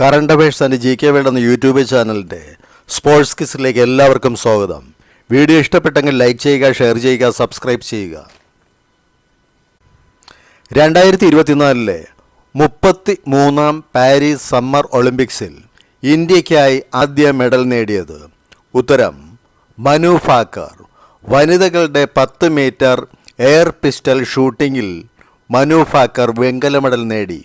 Current affairs and G K world എന്ന YouTube ചാനലിന്റെ sports കിസിലേക്ക് എല്ലാവർക്കും സ്വാഗതം. വീഡിയോ ഇഷ്ടപ്പെട്ടെങ്കിൽ ലൈക്ക് ചെയ്യുക ഷെയർ ചെയ്യുക സബ്സ്ക്രൈബ് ചെയ്യുക. രണ്ടായിരത്തി ഇരുപത്തിനാലിലെ മുപ്പത്തി മൂന്നാം പാരീസ് സമ്മർ ഒളിമ്പിക്സിൽ ഇന്ത്യയ്ക്കായി ആദ്യ മെഡൽ നേടിയത് ഉത്തരം മനു ഫാക്കർ. വനിതകളുടെ പത്ത് മീറ്റർ എയർ പിസ്റ്റൽ ഷൂട്ടിങ്ങിൽ മനു ഫാക്കർ വെങ്കല മെഡൽ നേടി.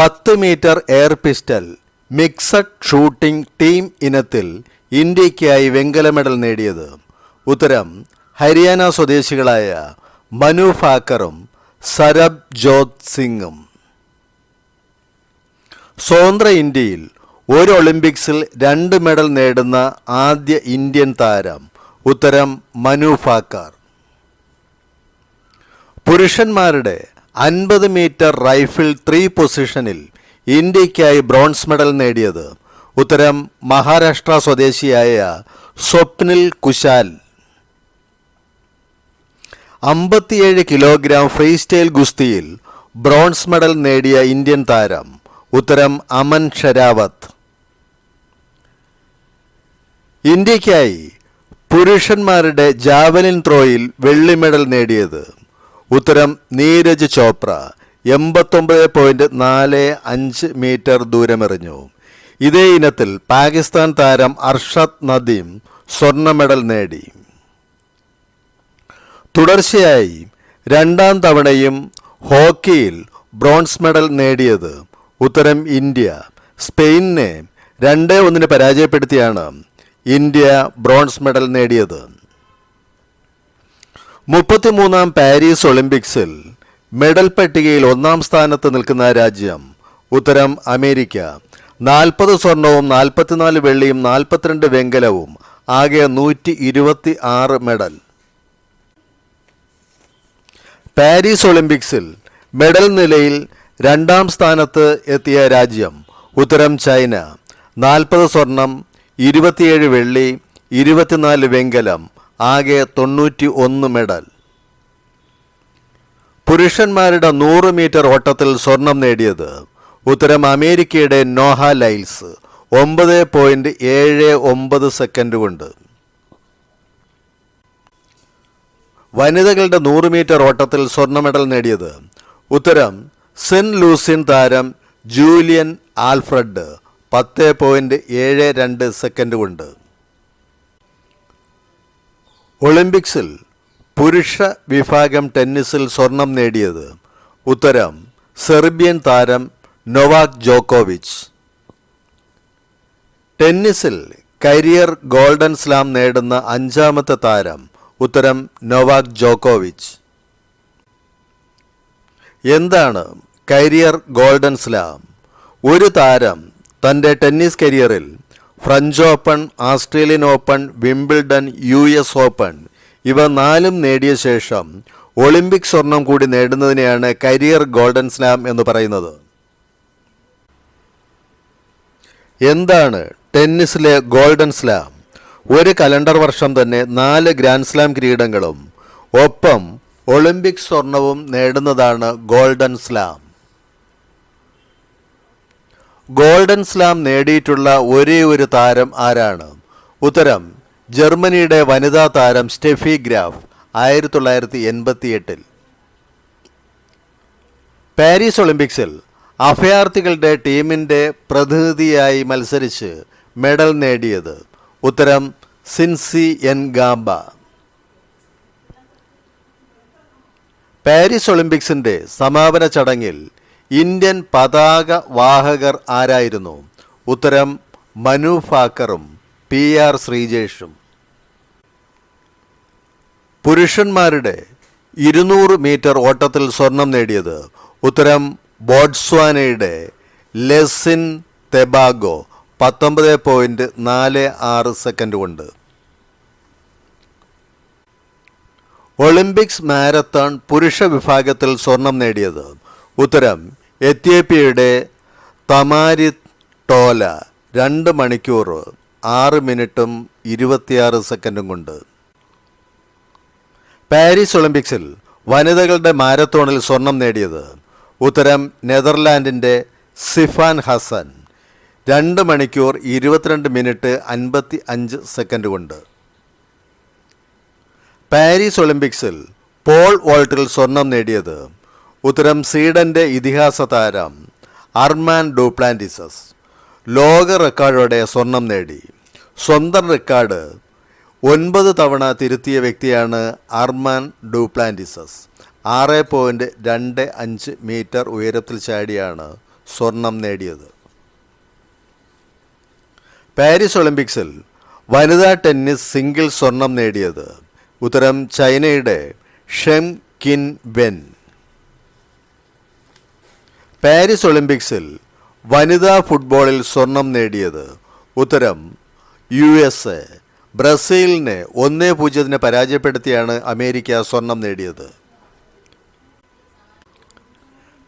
പത്ത് metre air pistol mixed shooting team ഇനത്തിൽ ഇന്ത്യയ്ക്കായി വെങ്കല മെഡൽ നേടിയത്. ഉത്തരം ഹരിയാന സ്വദേശികളായ മനു ഫാക്കറും സരബ് ജോത് സിംഗും സ്വതന്ത്ര ഇന്ത്യയിൽ ഒരു ഒളിമ്പിക്സിൽ രണ്ട് മെഡൽ നേടുന്ന ആദ്യ ഇന്ത്യൻ താരം ഉത്തരം മനു ഫാക്കർ പുരുഷന്മാരുടെ അൻപത് മീറ്റർ റൈഫിൾ ത്രീ പൊസിഷനിൽ ഇന്ത്യയ്ക്കായി ബ്രോൺസ് മെഡൽ നേടിയത് ഉത്തരം മഹാരാഷ്ട്ര സ്വദേശിയായ സ്വപ്നിൽ കുശാൽ. അമ്പത്തിയേഴ് കിലോഗ്രാം ഫ്രീ സ്റ്റൈൽ ഗുസ്തിയിൽ ബ്രോൺസ് മെഡൽ നേടിയ ഇന്ത്യൻ താരം ഉത്തരം അമൻ ഷരാവത്ത്. ഇന്ത്യയ്ക്കായി പുരുഷന്മാരുടെ ജാവലിൻ ത്രോയിൽ വെള്ളി മെഡൽ നേടിയത് ഉത്തരം നീരജ് ചോപ്ര. എൺപത്തൊമ്പത് പോയിന്റ് നാല് അഞ്ച് മീറ്റർ ദൂരമെറിഞ്ഞു. ഇതേ ഇനത്തിൽ പാകിസ്ഥാൻ താരം അർഷദ് നദീം സ്വർണ മെഡൽ നേടി. തുടർച്ചയായി രണ്ടാം തവണയും ഹോക്കിയിൽ ബ്രോൺസ് മെഡൽ നേടിയത് ഉത്തരം ഇന്ത്യ. സ്പെയിനെ രണ്ട് ഒന്നിന് പരാജയപ്പെടുത്തിയാണ് ഇന്ത്യ ബ്രോൺസ് മെഡൽ നേടിയത്. മുപ്പത്തിമൂന്നാം പാരീസ് ഒളിമ്പിക്സിൽ മെഡൽ പട്ടികയിൽ ഒന്നാം സ്ഥാനത്ത് നിൽക്കുന്ന രാജ്യം ഉത്തരം അമേരിക്ക. നാൽപ്പത് സ്വർണവും നാൽപ്പത്തിനാല് വെള്ളിയും നാൽപ്പത്തിരണ്ട് വെങ്കലവും ആകെ നൂറ്റി ഇരുപത്തി ആറ് മെഡൽ. പാരീസ് ഒളിമ്പിക്സിൽ മെഡൽ നിലയിൽ രണ്ടാം സ്ഥാനത്ത് എത്തിയ രാജ്യം ഉത്തരം ചൈന. നാൽപ്പത് സ്വർണം ഇരുപത്തിയേഴ് വെള്ളി ഇരുപത്തിനാല് വെങ്കലം ആകെ തൊണ്ണൂറ്റി ഒന്ന് മെഡൽ. പുരുഷന്മാരുടെ നൂറ് മീറ്റർ ഓട്ടത്തിൽ സ്വർണം നേടിയത് ഉത്തരം അമേരിക്കയുടെ നോഹ ലൈൽസ് ഒമ്പത് പോയിന്റ് ഏഴ് ഒമ്പത് സെക്കൻഡ് കൊണ്ട്. വനിതകളുടെ നൂറ് മീറ്റർ ഓട്ടത്തിൽ സ്വർണ മെഡൽ നേടിയത് ഉത്തരം സെന്റ് ലൂസിൻ താരം ജൂലിയൻ ആൽഫ്രഡ് പത്ത് പോയിന്റ് ഏഴ് രണ്ട് സെക്കൻഡ് കൊണ്ട്. ഒളിമ്പിക്സിൽ പുരുഷ വിഭാഗം ടെന്നീസിൽ സ്വർണം നേടിയത് ഉത്തരം സെർബിയൻ താരം നൊവാക് ജോക്കോവിച്ച്. ടെന്നീസിൽ കരിയർ ഗോൾഡൻ സ്ലാം നേടുന്ന അഞ്ചാമത്തെ താരം ഉത്തരം നൊവാക് ജോക്കോവിച്ച്. എന്താണ് കരിയർ ഗോൾഡൻ സ്ലാം? ഒരു താരം തന്റെ ടെന്നീസ് കരിയറിൽ French open Australian open Wimbledon U S open. ഇവ നാലും നേടിയ ശേഷം ഒളിമ്പിക് സ്വർണം കൂടി നേടുന്നതിനെയാണ് കരിയർ ഗോൾഡൻ സ്ലാം എന്ന് പറയുന്നത്. എന്താണ് ടെന്നീസിലെ ഗോൾഡൻ സ്ലാം? ഒരു കലണ്ടർ വർഷം തന്നെ നാല് ഗ്രാൻഡ് സ്ലാം കിരീടങ്ങളും ഒപ്പം ഒളിമ്പിക് സ്വർണവും നേടുന്നതാണ് ഗോൾഡൻ സ്ലാം. ഗോൾഡൻ സ്ലാം നേടിയിട്ടുള്ള ഒരേ ഒരു താരം ആരാണ്? ഉത്തരം ജർമ്മനിയുടെ വനിതാ താരം സ്റ്റെഫി ഗ്രാഫ് ആയിരത്തി തൊള്ളായിരത്തി എൺപത്തി എട്ടിൽ പാരീസ് ഒളിമ്പിക്സിൽ അഭയാർത്ഥികളുടെ ടീമിന്റെ പ്രതിനിധിയായി മത്സരിച്ച് മെഡൽ നേടിയത്. ഉത്തരം സിൻസി എൻ ഗാംബ പാരീസ് ഒളിമ്പിക്സിന്റെ സമാപന ചടങ്ങിൽ ഇന്ത്യൻ പതാക വാഹകർ ആരായിരുന്നു? ഉത്തരം മനു ഫാക്കറും പി ആർ ശ്രീജേഷും. പുരുഷന്മാരുടെ ഇരുന്നൂറ് മീറ്റർ ഓട്ടത്തിൽ സ്വർണം നേടിയത് ഉത്തരം ബോട്സ്വാനയുടെ ലെസിൻ തെബാഗോ പത്തൊമ്പത് പോയിന്റ് നാല് ആറ് സെക്കൻഡ് കൊണ്ട്. ഒളിമ്പിക്സ് മാരത്തോൺ പുരുഷ വിഭാഗത്തിൽ സ്വർണം നേടിയത് ഉത്തരം എത്യോപ്യയുടെ തമാരി ടോല രണ്ട് മണിക്കൂർ ആറ് മിനിറ്റും ഇരുപത്തിയാറ് സെക്കൻഡും കൊണ്ട്. പാരീസ് ഒളിമ്പിക്സിൽ വനിതകളുടെ മാരത്തോണിൽ സ്വർണം നേടിയത് ഉത്തരം നെതർലാൻഡിന്റെ സിഫാൻ ഹസൻ. രണ്ട് മണിക്കൂർ ഇരുപത്തിരണ്ട് മിനിറ്റ് അൻപത്തി അഞ്ച് സെക്കൻഡ് കൊണ്ട്. പാരീസ് ഒളിമ്പിക്സിൽ പോൾ വോൾട്ടിൽ സ്വർണം നേടിയത് ഉത്തരം സ്വീഡന്റെ ഇതിഹാസ താരം അർമാൻ ഡോപ്ലാന്റിസസ് ലോക റെക്കോർഡോടെ സ്വർണം നേടി. സ്വന്തം റെക്കോർഡ് ഒൻപത് തവണ തിരുത്തിയ വ്യക്തിയാണ് അർമാൻ ഡൂപ്ലാന്റിസസ് ആറ് പോയിന്റ് രണ്ട് അഞ്ച് മീറ്റർ ഉയരത്തിൽ ചാടിയാണ് സ്വർണം നേടിയത്. പാരീസ് ഒളിമ്പിക്സിൽ വനിതാ ടെന്നീസ് സിംഗിൾ സ്വർണം നേടിയത്. ഉത്തരം ചൈനയുടെ ഷെം കിൻ വെൻ. പാരീസ് ഒളിമ്പിക്സിൽ വനിതാ ഫുട്ബോളിൽ സ്വർണം നേടിയത്. ഉത്തരം യു എസ് എ ബ്രസീലിനെ ഒന്നേ പൂജ്യത്തിന് പരാജയപ്പെടുത്തിയാണ് അമേരിക്ക സ്വർണം നേടിയത്.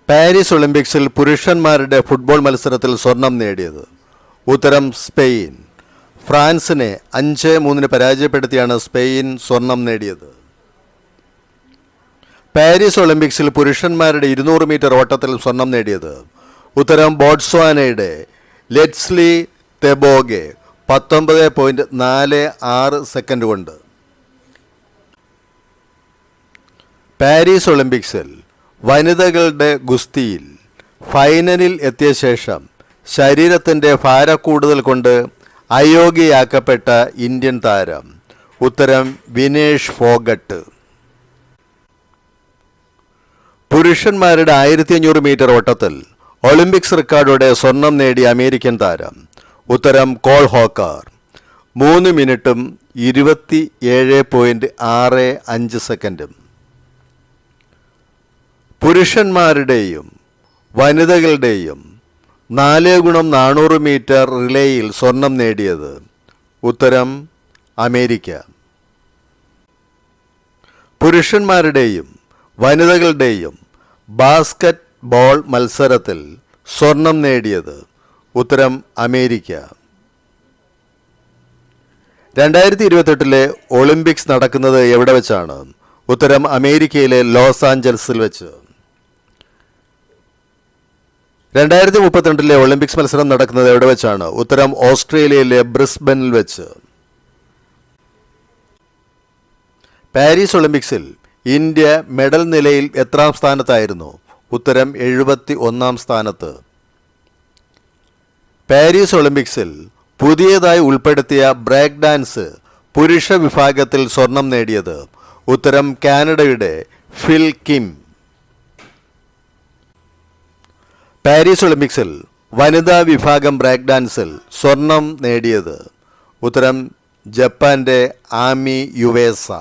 പാരീസ് ഒളിമ്പിക്സിൽ പുരുഷന്മാരുടെ ഫുട്ബോൾ മത്സരത്തിൽ സ്വർണം നേടിയത്. ഉത്തരം സ്പെയിൻ. ഫ്രാൻസിനെ അഞ്ച് മൂന്നിന് പരാജയപ്പെടുത്തിയാണ് സ്പെയിൻ സ്വർണം നേടിയത്. പാരീസ് ഒളിമ്പിക്സിൽ പുരുഷന്മാരുടെ ഇരുന്നൂറ് മീറ്റർ ഓട്ടത്തിൽ സ്വർണം നേടിയത്. ഉത്തരം ബോട്സ്വാനയുടെ ലെറ്റ്സ്ലി തെബോഗെ പത്തൊമ്പത് പോയിന്റ് നാല് ആറ് സെക്കൻഡ് കൊണ്ട്. പാരീസ് ഒളിമ്പിക്സിൽ വനിതകളുടെ ഗുസ്തിയിൽ ഫൈനലിൽ എത്തിയ ശേഷം ശരീരത്തിന്റെ ഭാരക്കൂടുതൽ കൊണ്ട് അയോഗ്യയാക്കപ്പെട്ട ഇന്ത്യൻ താരം. ഉത്തരം വിനേഷ് ഫോഗട്ട്. പുരുഷന്മാരുടെ ആയിരത്തി അഞ്ഞൂറ് മീറ്റർ ഓട്ടത്തിൽ ഒളിമ്പിക്സ് റെക്കോർഡോടെ സ്വർണം നേടിയ അമേരിക്കൻ താരം. ഉത്തരം കോൾ ഹോക്കർ. മൂന്ന് മിനിറ്റും ഇരുപത്തി ഏഴ് പോയിന്റ് ആറ് അഞ്ച് സെക്കൻഡും. പുരുഷന്മാരുടെയും വനിതകളുടെയും നാല് ഗുണം നാനൂറ് മീറ്റർ റിലേയിൽ സ്വർണം നേടിയത് ഉത്തരം അമേരിക്ക. പുരുഷന്മാരുടെയും വനിതകളുടെയും ബാസ്കറ്റ് ബോൾ മത്സരത്തിൽ സ്വർണം നേടിയത് ഉത്തരം അമേരിക്ക. രണ്ടായിരത്തി ഇരുപത്തെട്ടിലെ ഒളിമ്പിക്സ് നടക്കുന്നത് എവിടെ വെച്ചാണ്? ഉത്തരം അമേരിക്കയിലെ ലോസ് ആഞ്ചൽസിൽ വെച്ച്. രണ്ടായിരത്തി മുപ്പത്തിരണ്ടിലെ ഒളിമ്പിക്സ് മത്സരം നടക്കുന്നത് എവിടെ വെച്ചാണ്? ഉത്തരം ഓസ്ട്രേലിയയിലെ ബ്രിസ്ബനിൽ വെച്ച്. പാരീസ് ഒളിമ്പിക്സിൽ ഇന്ത്യ മെഡൽ നിലയിൽ എത്രാം സ്ഥാനത്തായിരുന്നു? ഉത്തരം എഴുപത്തി ഒന്നാം സ്ഥാനത്ത്. പാരീസ് ഒളിമ്പിക്സിൽ പുതിയതായി ഉൾപ്പെടുത്തിയ ബ്രേക്ക് ഡാൻസ് പുരുഷ വിഭാഗത്തിൽ സ്വർണം നേടിയത്. ഉത്തരം കാനഡയുടെ ഫിൽ കിം. പാരീസ് ഒളിമ്പിക്സിൽ വനിതാ വിഭാഗം ബ്രേക്ക് ഡാൻസിൽ സ്വർണം നേടിയത്. ഉത്തരം ജപ്പാന്റെ ആമി യുവേസ.